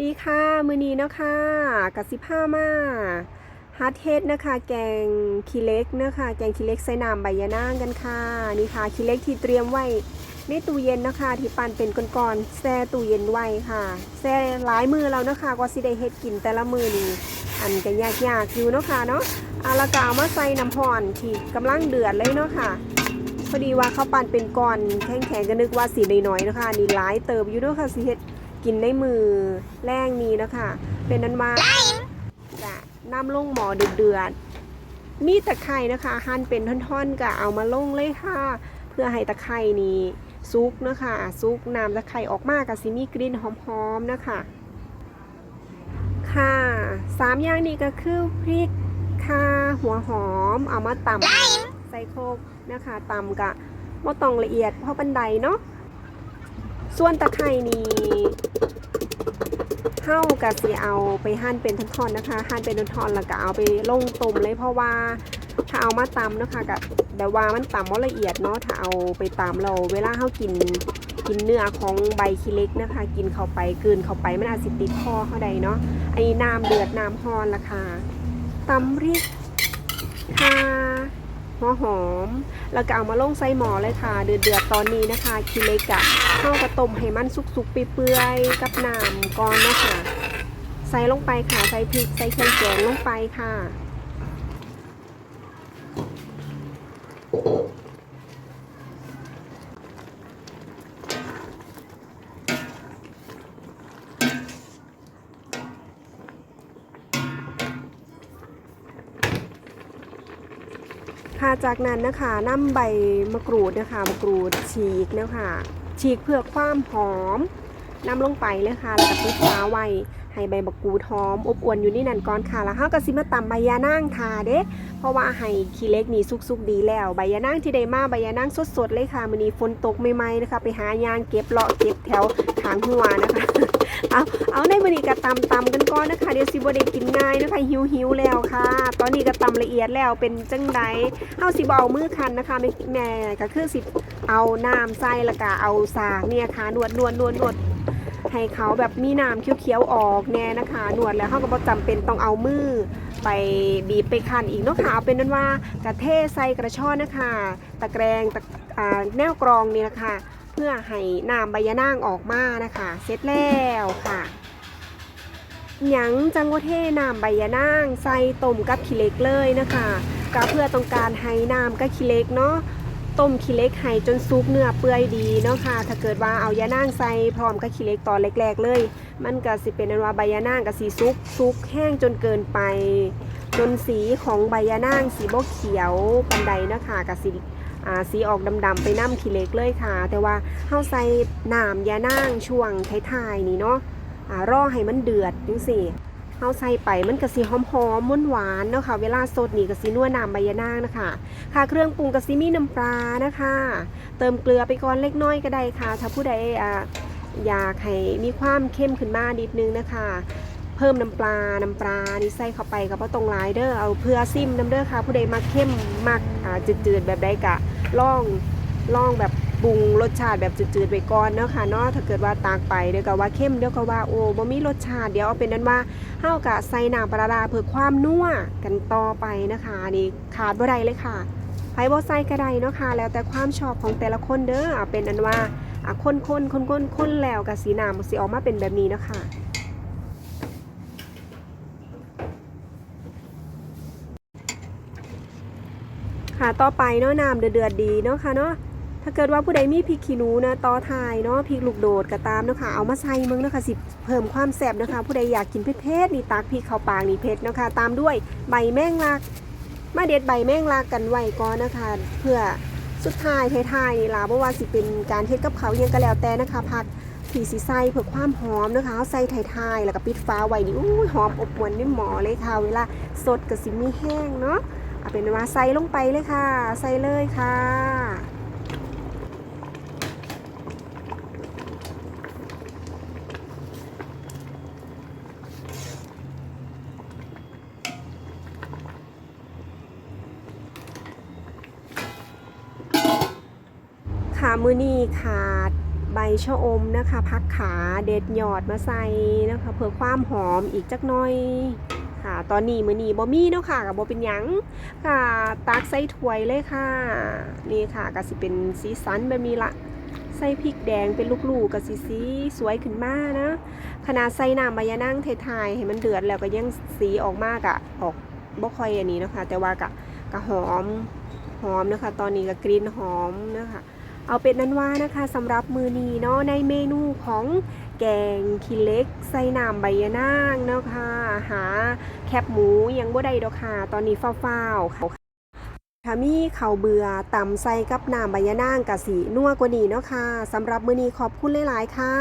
ดีค่ะมือนี้นะคะกับสิผ้ามาฮาร์ดเฮดนะคะ แกงขี้เล็กนะคะ แกงขี้เล็กใส่น้ำใบยะนางกันค่ะนี่ค่ะขี้เล็กที่เตรียมไว้ในตู้เย็นนะคะ ที่ปั่นเป็นก้อนๆแช่ตู้เย็นไว้ค่ะแช่หลายมือแล้วนะคะกว่าสิได้เฮ็ดกินแต่ละมือนี่อันก็ยากๆอยู่เนาะค่ะเนาะอาละก็เอามาใส่น้ำห่อนที่กำลังเดือดเลยเนาะค่ะพอดีว่าเขาปั่นเป็นก้อนแข็งๆก็นึกว่าสีน้อยๆนะคะนี่หลายเติบอยู่เด้วยค่ะสิเฮ็ด กินในมือแรงนี้นะคะ เป็นนั้นว่าจะนำลงหมอเดือดๆมีตะไคร่นะคะ หั่นเป็นท่อนๆก็เอามาลงเลยค่ะ เพื่อให้ตะไคร่นี้ซุกนะคะซุกน้ำตะไคร่ออกมากับสิมีกลิ่นหอมๆนะคะค่ะสามอย่างนี้ก็คือพริกข่าหัวหอมเอามาตำใส่โคกนะคะตำกะบ่ต้องละเอียดเพราะบันไดเนาะ ส่วนตะไคร่นี่เฮากะสิเอาไปหั่นเป็นท่อนๆนะคะ หั่นเป็นท่อนๆแล้วก็เอาไปลงต้มเลยเพราะว่าถ้าเอามาตำนะคะกะแบบว่ามันตำบ่ละเอียดเนาะถ้าเอาไปตำเราเวลาเฮากินกินเนื้อของใบขี้เล็กนะคะ กินเข้าไปกืนเข้าไปมันอาจสิติดคอเฮาใดเนาะไอ้น้ำเดือดน้ำฮอนละค่ะตำริกข่า หัวหอม แล้วก็เอามาลงใส่หม้อเลยค่ะ เดือดเดือดๆตอนนี้นะคะคีเลกะเข้ากระต้มให้มันสุกๆเปื่อยๆกับน้ำก่อนนะคะใส่ลงไปค่ะใส่พริกใส่เครื่องแกงลงไปค่ะ ค่ะจากนั้นนะคะนำใบมะกรูดนะคะมะกรูดฉีกนะคะฉีกเพื่อความหอมนำลงไปเลยค่ะแล้วก็ปิดฝาไว้ให้ใบมะกรูดหอมอบอวนอยู่นี่นั่นก่อนค่ะ แล้วเฮาก็สิมาตำใบยานางทาเด้เพราะว่าให้ขี้เล็กนี่สุกๆดีแล้วใบยานางที่ได้มาใบยานางสดๆเลยค่ะมื้อนี้ฝนตกใหม่ๆนะคะ ไปหายางเก็บเลาะเก็บแถวทางหัวนะคะ เอาเอาในมื้อนี้ก็ตำตำกันก่อนนะคะ เดี๋ยวสิบ่ได้กินง่ายนะคะหิวหิวแล้วค่ะ ตอนนี้ก็ตำละเอียดแล้วเป็นจังใดเอาสิบเอามือคันนะคะแม่แม่ก็คือสิเอาน้ำใส่ล้วก็เอาสากเนี่ยค่ะนวดนวดนวดนวดให้เขาแบบมีน้ำเขียวๆออกแน่นะคะนวดแล้วเขาก็บ่จำเป็นต้องเอามือไปบีบไปคันอีกเนาะค่ะเอาเป็นนั้นว่ากระเทใส่กระชอนนะคะ ตะแกรงตะแนวกรองนี่นะคะ พื่อให้น้ำใบยะนางออกมานะคะ เสร็จแล้วค่ะหยังจังว่าเทน้ำใบยะนางใส่ต้มกับขี้เล็กเลยนะคะก็เพื่อต้องการให้น้ำกับขี้เล็กเนาะต้มขี้เล็กให้จนซุกเนื้อเปื่อยดีเนาะค่ะ ถ้าเกิดว่าเอายะนางใส่พร้อมกับขี้เล็กตอนแรกๆเลย มันก็สิเป็นอันว่าใบยะนางกับสีซุกซุกแห้งจนเกินไป จนสีของใบยะนางสีบ่เขียวปันใดเนาะคะกับสี สีออกดำๆไปน้ำขี้เล็กเลยค่ะ แต่ว่าเฮาใส่น้ำยะนางช่วงท้ายๆนี่เนาะอ่ารอให้มันเดือดจังซี่เฮาใส่ไปมันก็สิหอมหอมๆหวานเนาะค่ะ เวลาสดนี่ก็สินัวน้ำใบยะนางนะคะ ค่ะเครื่องปรุงก็สิมีน้ำปลานะคะ เติมเกลือไปก่อนเล็กน้อยก็ได้ค่ะ ถ้าผู้ใดอ่าอยากให้มีความเข้มขึ้นมานิดนึงนะคะ เพิ่มน้ำปลา น้ำปลา นี่ใส่เข้าไปกับว่าตรงหลายเด้อ เอาเพื่อซิมน้ำเด้อค่ะ ผู้ใดมักเข้มมักจืดๆ แบบใดกะล่องล่องแบบปรุงรสชาติแบบจืดๆไปก่อนเนาะค่ะเนาะ ถ้าเกิดว่าตากไปเดี๋ยวก็ว่าเข้มเดี๋ยวก็ว่าโอ้บ่มีรสชาติเดี๋ยวเอาเป็นนั้นว่าเฮากะใส่น้ำปลาร้าเพื่อความนัวกันต่อไปนะคะนี่ขาดบ่ได้เลยค่ะไผบ่ใส่ก็ได้เนาะค่ะ แล้วแต่ความชอบของแต่ละคนเด้อเอาเป็นอันว่าอะคนคนคนคนคนแล้วก็สีน้ำสิออกมาเป็นแบบนี้เนาะค่ะ ค่ะต่อไปเนาะน้ำเดือดๆดีเนาะค่ะเนาะถ้าเกิดว่าผู้ใดมีพริกขี้หนูนะต่อทายเนาะพริกลูกโดดก็ตามเนาะค่ะเอามาใส่มึงเนาะค่ะสิเพิ่มความแซ่บนะคะ ผู้ใดอยากกินเผ็ดๆนี่ตักพริกเข้าปากนี่เผ็ดเนาะค่ะตามด้วยใบแมงลัก มาเด็ดใบแมงลักกันไว้ก่อนนะคะ เพื่อสุดท้ายท้ายๆนี่ล่ะบ่ว่าสิเป็นการเฮ็ดกับเขายังก็แล้วแต่นะคะผักผีสีใส่เพื่อความหอมนะคะเอาใส่ไทยๆแล้วก็ปิดฟ้าไว้นี่อู้หอมอบอวนนี่หมอเลยค่ะ เวลาสดก็สิมีแห้งเนาะ เอาเป็นว่าใส่ลงไปเลยค่ะ ใส่เลยค่ะค่ะมือนี้ขาดใบชะอมนะคะ พักขาเด็ดหยอดมาใส่นะคะ เพื่อความหอมอีกจักหน่อย ค่ะ ตอนนี้มือนีบ่มีเนาะค่ะกับบ่เป็นหยังค่ะตักใส่ถ้วยเลยค่ะ นี่ค่ะก็สิเป็นสีสันแบบนี้ละใส่พริกแดงเป็นลูกๆกับสีสีสวยขึ้นมานะ ขนาดใส่น้ำใบยะนั่งไทยๆให้มันเดือดแล้วก็ยังสีออกมากอะออกบ่ค่อยอันนี้นะคะ แต่ว่ากะกะหอมหอมนะคะ ตอนนี้ก็กลิ่นหอมนะคะเอาเป็นนั้นว่านะคะสำหรับมือนีเนาะในเมนูของ แกงขี้เล็กใส่น้ำใบยะนางเนาะค่ะ หาแคบหมูยังบ่ได้ดอกค่ะ ตอนนี้ฟ้าวๆค่ะถ้ามีข้าวเบื่อตำใส่กับน้ำใบยะนางกะสีนัวกว่านี้เนาะค่ะสำหรับมื้อนี้ขอบคุณหลาย ๆ ค่ะ